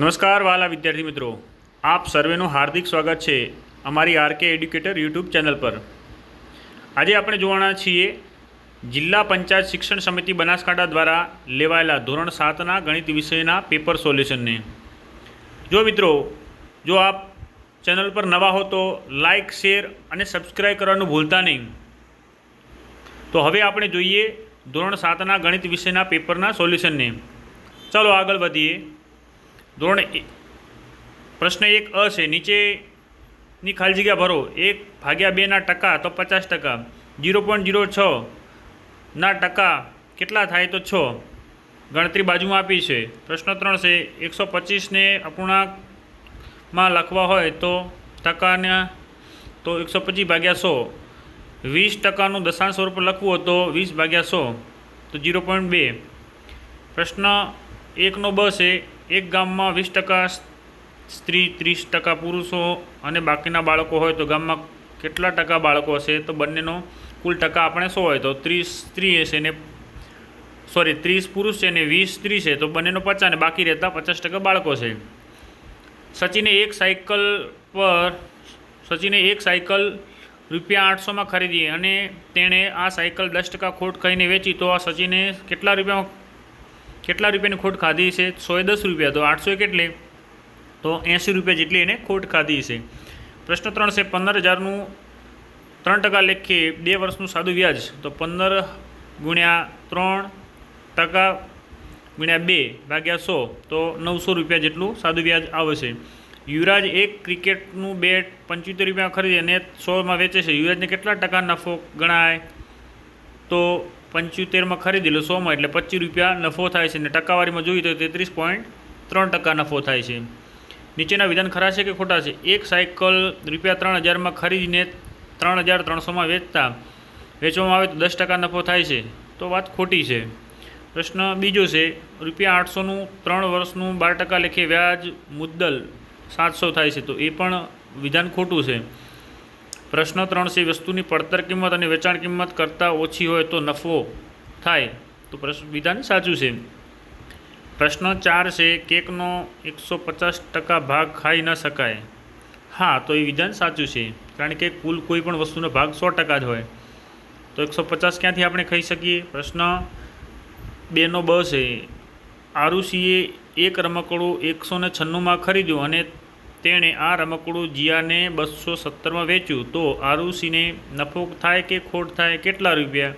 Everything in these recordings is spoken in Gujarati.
નમસ્કાર વાલા વિદ્યાર્થી મિત્રો. આપ સર્વેનું હાર્દિક સ્વાગત છે અમારી આરકે એડ્યુકેટર યુટ્યુબ ચેનલ પર. આજે આપણે જોવાના છીએ જિલ્લા પંચાયત શિક્ષણ સમિતિ બનાસકાંઠા દ્વારા લેવાયેલા ધોરણ સાતના ગણિત વિષયના પેપર સોલ્યુશનને. જો મિત્રો, જો આપ ચેનલ પર નવા હો તો લાઇક શેર અને સબસ્ક્રાઈબ કરવાનું ભૂલતા નહીં. તો હવે આપણે જોઈએ ધોરણ સાતના ગણિત વિષયના પેપરના સોલ્યુશનને. ચાલો આગળ વધીએ. ધોરણ પ્રશ્ન એક અ છે, નીચેની ખાલી જગ્યા ભરો. એક ભાગ્યા બેના ટકા તો પચાસ ટકા. જીરો પોઈન્ટ જીરો છ ના ટકા કેટલા થાય તો છ? ગણતરી બાજુમાં આપી છે. પ્રશ્ન ત્રણ છે, એકસો પચીસને અપૂર્ણાંકમાં લખવા હોય તો ટકાના તો એકસો પચીસ ભાગ્યા સો. વીસ ટકાનું દશાંશ સ્વરૂપ લખવું તો વીસ ભાગ્યા સો, તો જીરો પોઈન્ટ બે. પ્રશ્ન એકનો બ છે એક ગામમાં વીસ ટકા સ્ત્રી, ત્રીસ ટકા પુરુષો અને બાકીના બાળકો હોય તો ગામમાં કેટલા ટકા બાળકો હશે તો બંનેનો કુલ ટકા આપણે સો હોય તો ત્રીસ સ્ત્રી હશે ને સોરી, ત્રીસ પુરુષ છે ને વીસ સ્ત્રી છે તો બંનેનો પચાસ ને બાકી રહેતા પચાસ ટકા બાળકો છે. સચિને એક સાયકલ પર, સચિને એક સાયકલ રૂપિયા આઠસોમાં ખરીદી અને તેણે આ સાયકલ દસ ટકા ખોટ ખાઈને વેચી તો આ સચિને કેટલા રૂપિયામાં કેટલા રૂપિયાની ખોટ ખાધી છે? સોએ દસ રૂપિયા, તો આઠસો કેટલે? તો એંસી રૂપિયા જેટલી એને ખોટ ખાધી છે. પ્રશ્ન ત્રણ છે પંદર હજારનું ત્રણ ટકા લેખે બે વર્ષનું સાદું વ્યાજ, તો પંદર ગુણ્યા ત્રણ ટકા ગુણ્યા બે ભાગ્યા સો, તો નવસો રૂપિયા જેટલું સાદું વ્યાજ આવશે યુવરાજ એક ક્રિકેટનું બેટ પંચોતેર રૂપિયા ખરીદે અને સોમાં વેચે છે. યુવરાજને કેટલા ટકા નફો ગણાય? તો પંચોતેરમાં ખરીદેલો સોમાં એટલે પચીસ રૂપિયા નફો થાય છે અને ટકાવારીમાં જોઈએ તો તેત્રીસ પોઈન્ટ ત્રણ ટકા નફો થાય છે. નીચેના વિધાન ખરા છે કે ખોટા છે? એક સાયકલ રૂપિયા ત્રણ હજારમાં ખરીદીને ત્રણ હજાર ત્રણસોમાં વેચતા, વેચવામાં આવે તો દસ ટકા નફો થાય છે. તો વાત ખોટી છે. પ્રશ્ન બીજો છે, રૂપિયા આઠસોનું ત્રણ વર્ષનું બાર ટકા લેખે વ્યાજ મુદ્દલ સાતસો થાય છે. તો એ પણ વિધાન ખોટું છે. પ્રશ્ન ત્રણ છે, વસ્તુની પડતર કિંમત અને વેચાણ કિંમત કરતાં ઓછી હોય તો નફો થાય. તો પ્રશ્ન વિધાન સાચું છે. પ્રશ્ન ચાર છે, કેકનો એકસો પચાસ ટકા ભાગ ખાઈ ન શકાય. હા, તો એ વિધાન સાચું છે, કારણ કે કુલ કોઈ પણ વસ્તુનો ભાગ સો ટકા જ હોય. તો એકસો પચાસ ક્યાંથી આપણે ખાઈ શકીએ? પ્રશ્ન બેનો બ છે. આરુષિએ એક રમકડું એકસો ને છન્નુંમાં ખરીદ્યું અને તેણે આ રમકડું જીયાને બસો સત્તરમાં વેચ્યું. તો આરુષિને નફો થાય કે ખોટ થાય? કેટલા રૂપિયા?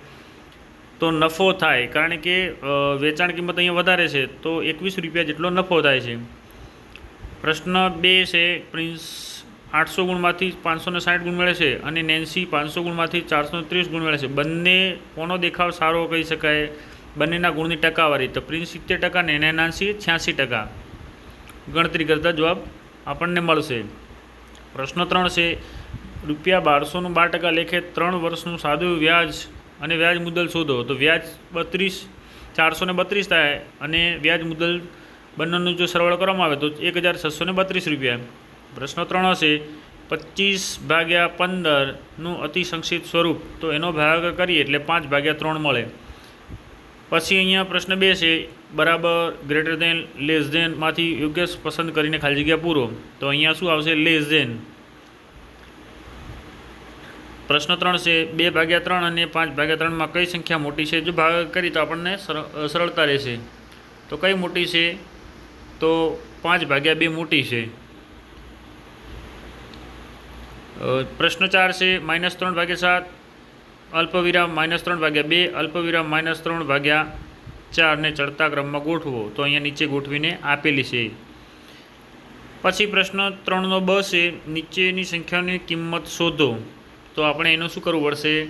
તો નફો થાય, કારણ કે વેચાણ કિંમત અહીંયા વધારે છે. તો એકવીસ રૂપિયા જેટલો નફો થાય છે. પ્રશ્ન બે છે, પ્રિન્સ આઠસો ગુણમાંથી પાંચસો ને સાઠ ગુણ મળે છે અને નેન્સી પાંચસો ગુણમાંથી ચારસો ત્રીસ ગુણ મળે છે. બંને કોનો દેખાવ સારો કહી શકાય? બંનેના ગુણની ટકાવારી. તો પ્રિન્સ સિત્તેર ટકા ને નેનાન્સી છ્યાસી ટકા. ગણતરી કરતા જવાબ આપણને મળશે. પ્રશ્ન ત્રણ છે, રૂપિયા બારસોનું બાર ટકા લેખે ત્રણ વર્ષનું સાદું વ્યાજ અને વ્યાજ મુદ્દલ શોધો. તો વ્યાજ બત્રીસ, ચારસો ને બત્રીસ થાય અને વ્યાજ મુદ્દલ બંનેનું જો સરવાળો કરવામાં આવે તો એક હજાર છસો ને બત્રીસ રૂપિયા. પ્રશ્ન ત્રણ હશે પચીસ ભાગ્યા પંદરનું અતિ સંક્ષિપ્ત સ્વરૂપ. તો એનો ભાગ કરીએ એટલે પાંચ ભાગ્યા ત્રણ મળે. પછી અહીંયા પ્રશ્ન બે છે, બરાબર ગ્રેટર દેન લેસ દેનમાંથી યોગ્ય પસંદ કરીને ખાલી જગ્યા પૂરો. તો અહીંયા શું આવશે લેસ દેન પ્રશ્ન ત્રણ છે, બે ભાગ્યા ત્રણ અને પાંચ ભાગ્યા ત્રણમાં કઈ સંખ્યા મોટી છે? જો ભાગ કરી તો આપણને સર- સરળતા રહેશે. તો કઈ મોટી છે? તો પાંચ ભાગ્યા બે મોટી છે. પ્રશ્ન ચાર છે, માઇનસ ત્રણ ભાગ્યા સાત અલ્પવિરામ માઇનસ ત્રણ ભાગ્યા બે, અલ્પવિરામ માઇનસ ત્રણ ભાગ્યા ચારને ચડતા ક્રમમાં ગોઠવો. તો અહીંયા નીચે ગોઠવીને આપેલી છે. પછી પ્રશ્ન ત્રણનો બ છે, નીચેની સંખ્યાની કિંમત શોધો. તો આપણે એનું શું કરવું પડશે?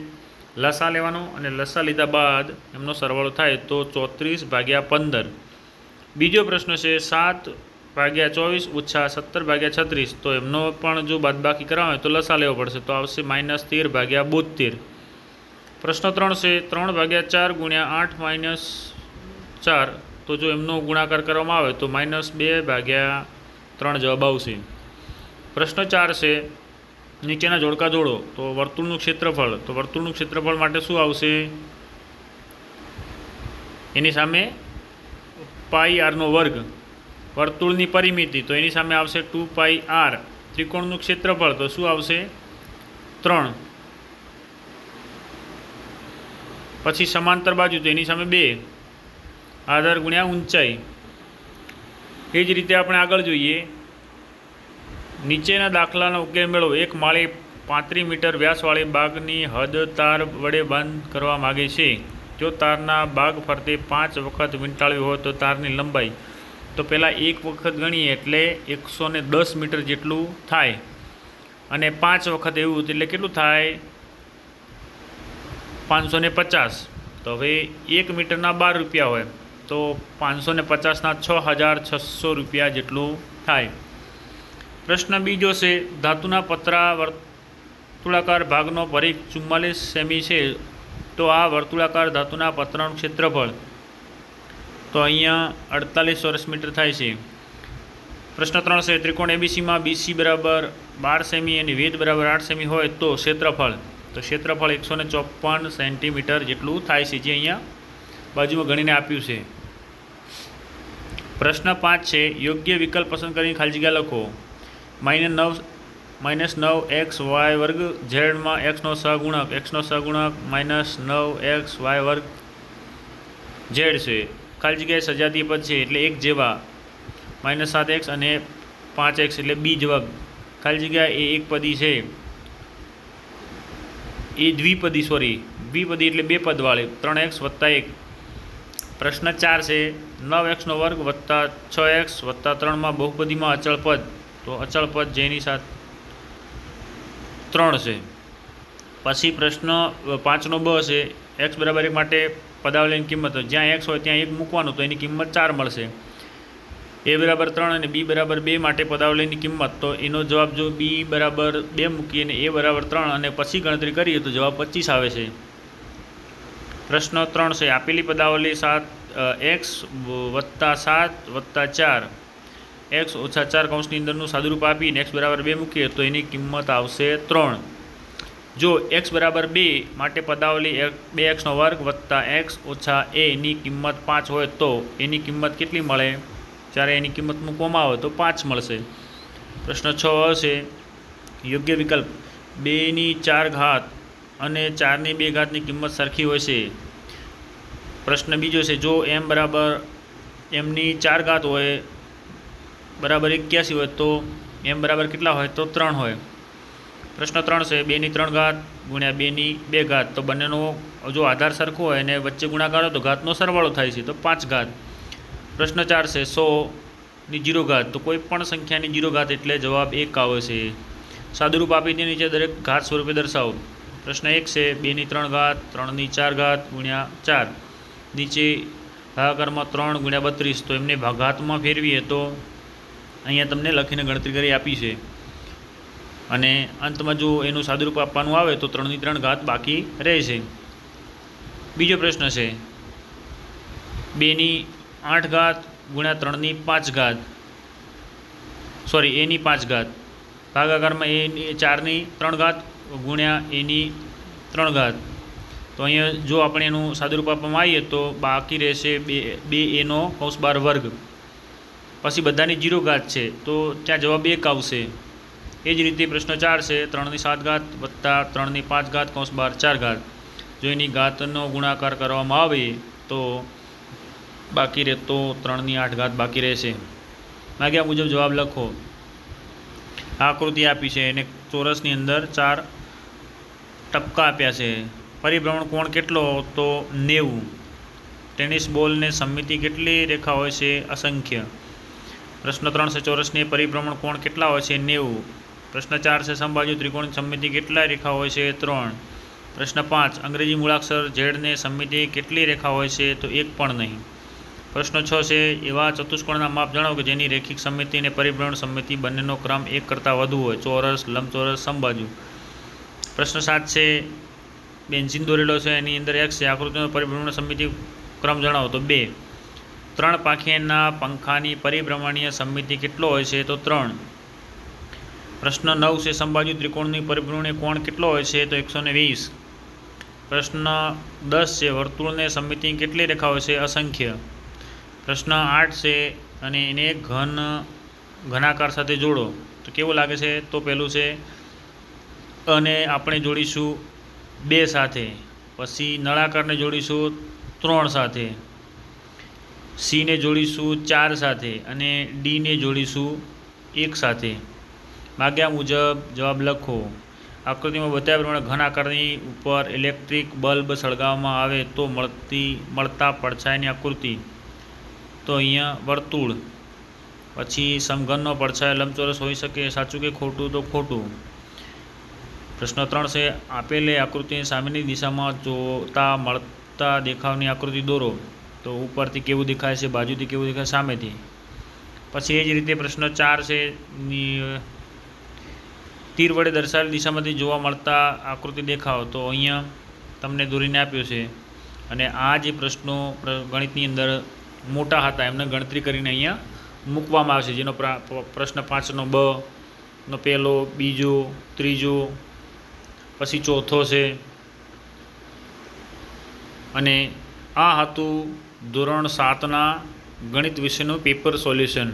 લસા લેવાનો અને લસા લીધા બાદ એમનો સરવાળો થાય તો ચોત્રીસ ભાગ્યા પંદર. બીજો પ્રશ્ન છે, સાત ભાગ્યા ચોવીસ ઓછા સત્તર ભાગ્યા છત્રીસ. તો એમનો પણ જો બાદબાકી કરવા તો લસા લેવો પડશે. તો આવશે માઇનસ તેર ભાગ્યા બોતેર પ્રશ્ન ત્રણ છે, ત્રણ ભાગ્યા ચાર ગુણ્યા આઠ માઇનસ ચાર. તો જો એમનો ગુણાકાર કરવામાં આવે તો માઇનસ બે ભાગ્યા ત્રણ જવાબ આવશે. પ્રશ્ન ચાર છે, નીચેના જોડકા જોડો. તો વર્તુળનું ક્ષેત્રફળ. તો વર્તુળનું ક્ષેત્રફળ માટે શું આવશે? એની સામે પાઈ આરનો વર્ગ. વર્તુળની પરિમિતિ. તો એની સામે આવશે ટુ પાઈ આર. ત્રિકોણનું ક્ષેત્રફળ. તો શું આવશે? ત્રણ. પછી સમાંતર બાજુ તો એની સામે બે. આધાર ગુણ્યા ઊંચાઈ. એ જ રીતે આપણે આગળ જોઈએ. નીચેના દાખલાનો ઉકેલ મેળવો. એક માળી પાંત્રીસ મીટર વ્યાસવાળી બાગની હદ તાર વડે બંધ કરવા માગે છે. જો તારના બાગ ફરતે પાંચ વખત વીંટાળવી હોય તો તારની લંબાઈ. તો પહેલાં એક વખત ગણીએ એટલે એકસો દસ મીટર જેટલું થાય. અને પાંચ વખત એવું, એટલે કેટલું થાય? પાંચસો ને પચાસ. તો હવે એક મીટરના બાર રૂપિયા હોય. તો પાંચસો ને પચાસના છ હજાર છસો રૂપિયા જેટલું થાય. પ્રશ્ન બીજો છે, ધાતુના પતરા વર્તુળાકાર ભાગનો પરિઘ ચુમ્માલીસ સેમી છે. તો આ વર્તુળાકાર ધાતુના પતરાનું ક્ષેત્રફળ તો અહીંયા અડતાલીસ ચોરસ મીટર થાય છે. પ્રશ્ન ત્રણ છે, ત્રિકોણ એબીસીમાં બીસી બરાબર બાર સેમી અને વેદ બરાબર આઠ સેમી હોય તો ક્ષેત્રફળ. તો ક્ષેત્રફળ એકસો ને ચોપન સેન્ટીમીટર જેટલું થાય છે જે અહીંયા બાજુમાં ગણીને આપ્યું છે. પ્રશ્ન પાંચ છે, યોગ્ય વિકલ્પ પસંદ કરીને ખાલી જગ્યા લખો. માઇનસ નવ માઇનસ નવ એક્સ વાય વર્ગ ઝેડમાં એક્સનો સહગુણક એક્સનો સહગુણક માઇનસ નવ એક્સ વાય વર્ગ ઝેડ છે. ખાલી જગ્યાએ સજાતીય પદ છે એટલે એક જેવા. માઇનસ સાત એક્સ અને પાંચ એક્સ એટલે બી જેવા ખાલી જગ્યા એ એક પદી છે. એ દ્વિપદી સોરી દ્વિપદી એટલે બે પદવાળી ત્રણ એક્સ વત્તા એક. પ્રશ્ન ચાર છે, નવ એક્સનો વર્ગ વત્તા છ એક્સ વત્તા ત્રણમાં બહુપદીમાં અચળ પદ, તો અચળ પદ જેની સાથે ત્રણ છે. પછી પ્રશ્ન પાંચનો બ છે, એક્સ બરાબર એક માટે પદાવલીની કિંમત જ્યાં એક્સ હોય ત્યાં એક મૂકવાનું, તો એની કિંમત ચાર મળશે. એ બરાબર ત્રણ અને બી બરાબર બે માટે પદાવલિની કિંમત. તો એનો જવાબ જો બી બરાબર બે મૂકીએ અને એ બરાબર ત્રણ અને પછી ગણતરી કરીએ તો જવાબ પચીસ આવે છે. પ્રશ્ન ત્રણ છે, આપેલી પદાવલી સાત એક્સ વત્તા સાત વત્તા ચાર. એક્સ ઓછા ચાર કૌંસની અંદરનું સાદુરૂપ આપીને એક્સ બરાબર બે મૂકીએ તો એની કિંમત આવશે ત્રણ. જો એક્સ બરાબર બે માટે પદાવલી બે એક્સનો વર્ગ વત્તા એક્સ ઓછા એની કિંમત પાંચ હોય તો એની કિંમત કેટલી મળે? જ્યારે એની કિંમત મૂકવામાં આવે તો પાંચ મળશે. પ્રશ્ન છ છે યોગ્ય વિકલ્પ. બેની ચાર ઘાત અને ચારની બે ઘાતની કિંમત સરખી હોય છે. પ્રશ્ન બીજો છે, જો એમ બરાબર એમની ચાર ઘાત હોય, બરાબર એક્યાસી હોય, તો એમ બરાબર કેટલા હોય? તો ત્રણ હોય. પ્રશ્ન ત્રણ છે બેની ત્રણ ઘાત ગુણ્યા બેની બે ઘાત. તો બંનેનો જો આધાર સરખો હોય અને વચ્ચે ગુણાકાર તો ઘાતનો સરવાળો થાય છે, તો પાંચ ઘાત. પ્રશ્ન ચાર છે સોની જીરો ઘાત તો કોઈ પણ સંખ્યાની જીરો ઘાત એટલે જવાબ એક આવે છે. સાદુરૂપ આપી દે નીચે દરેક ઘાત સ્વરૂપે દર્શાવો. પ્રશ્ન એક છે બેની ત્રણ ઘાત ત્રણની ચાર ઘાત, ગુણ્યા ચાર. નીચે ભાગાકારમાં ત્રણ ગુણ્યા બત્રીસ. તો એમને ભાગાતમાં ફેરવીએ તો અહીંયા તમને લખીને ગણતરી કરી આપી છે. અને અંતમાં જો એનું સાદુરૂપ આપવાનું આવે તો ત્રણની ત્રણ ઘાત બાકી રહેશે. બીજો પ્રશ્ન છે બેની આઠ ઘાત ગુણ્યા ત્રણની પાંચ ઘાત. સોરી એની પાંચ ઘાત. ભાગાકારમાં એની ચારની ત્રણ ઘાત ગુણ્યા એની ત્રણ ઘાત. તો અહીંયા જો આપણે એનું સાદુરૂપ આપવામાં આવીએ તો બાકી રહેશે બે બે એનો કૌંસ બાર વર્ગ. પછી બધાની જીરો ઘાત છે, તો ત્યાં જવાબ એક આવશે. એ જ રીતે પ્રશ્ન ચાર છે, ત્રણની સાત ઘાત વત્તા ત્રણની પાંચ ઘાત કૌંસ બાર ચાર ઘાત. જો એની ઘાતનો ગુણાકાર કરવામાં આવે તો બાકી રહેતો ત્રણની આઠ ઘાત બાકી રહેશે. માગ્યા મુજબ જવાબ લખો. આકૃતિ આપી છે. અને ચોરસની અંદર ચાર ટપકા આપ્યા છે. પરિભ્રમણ કોણ કેટલો? તો નેવું. ટેનિસ બોલને સમિતિ કેટલી રેખા હોય છે? અસંખ્ય. પ્રશ્ન ત્રણ છે ચોરસની. પરિભ્રમણ કોણ કેટલા હોય છે? નેવું. પ્રશ્ન ચાર છે સંભાજુ ત્રિકોણની સમિતિ કેટલા રેખા હોય છે? ત્રણ. પ્રશ્ન પાંચ, અંગ્રેજી મૂળાક્ષર ઝેડને સમિતિ કેટલી રેખા હોય છે? તો એક પણ નહીં. પ્રશ્ન છ છે, એવા ચતુષ્કોણના માપ જણાવો કે જેની રેખિક સમિતિ અને પરિભ્રમણ સમિતિ બંનેનો ક્રમ એક કરતાં વધુ હોય, ચોરસ, લંબચોરસ, સમબાજુ. પ્રશ્ન સાત છે, બેન્ઝીન દોરેલો છે, એની અંદર એક છે આકૃતિનો પરિભ્રમણ સમિતિ ક્રમ જણાવો તો બે. ત્રણ પાંખિયાના પંખાની પરિભ્રમણીય સમિતિ કેટલો હોય છે તો ત્રણ. પ્રશ્ન નવ છે સંબાજુ ત્રિકોણની પરિભ્રમણીય કોણ કેટલો હોય છે તો એકસો વીસ. પ્રશ્ન દસ છે, વર્તુળને સમિતિની કેટલી રેખા હોય છે? અસંખ્ય. પ્રશ્ન આઠ છે અને એને ઘન, ઘનાકાર સાથે જોડો. તો કેવું લાગે છે? તો પહેલું છે, અને આપણે જોડીશું બે સાથે. પછી નળાકારને જોડીશું ત્રણ સાથે. સીને જોડીશું ચાર સાથે અને ડીને જોડીશું એક સાથે. માગ્યા મુજબ જવાબ લખો. આકૃતિમાં બતાવ્યા પ્રમાણે ઘન આકારની ઉપર ઇલેક્ટ્રિક બલ્બ સળગાવવામાં આવે તો મળતી, મળતા પડછાયાની આકૃતિ. તો અહીંયા વર્તુળ. પછી સમઘનનો પડછાયો લંબચોરસ હોઈ શકે, સાચું કે ખોટું તો ખોટું. પ્રશ્ન ત્રણ છે, આપેલી આકૃતિની સામેની દિશામાં જોતા મળતા દેખાવની આકૃતિ દોરો. તો ઉપરથી કેવું દેખાય છે, બાજુથી કેવું દેખાય, સામેથી. પછી એ જ રીતે પ્રશ્ન ચાર છે તીર વડે દર્શાવેલી દિશામાંથી જોવા મળતા આકૃતિ દેખાવ. તો અહીંયા તમને દોરીને આપ્યો છે. અને આ જે પ્રશ્નો ગણિતની અંદર મોટા હતા. એમને ગણતરી કરીને અહીંયા મૂકવામાં આવશે. જેનો પ્રા- પ્રશ્ન પાંચનો બ, નો પહેલો, બીજો, ત્રીજો, પછી ચોથો છે. અને આ હતું ધોરણ સાતના ગણિત વિષયનું પેપર સોલ્યુશન.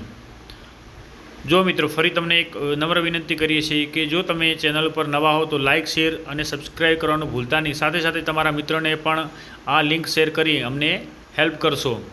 જો મિત્રો, ફરી તમને એક નમ્ર વિનંતી કરીએ છીએ કે જો તમે ચેનલ પર નવા હો તો લાઇક શેર અને સબસ્ક્રાઈબ કરવાનું ભૂલતા નહીં. સાથે સાથે તમારા મિત્રોને પણ આ લિંક શેર કરી અમને હેલ્પ કરશો.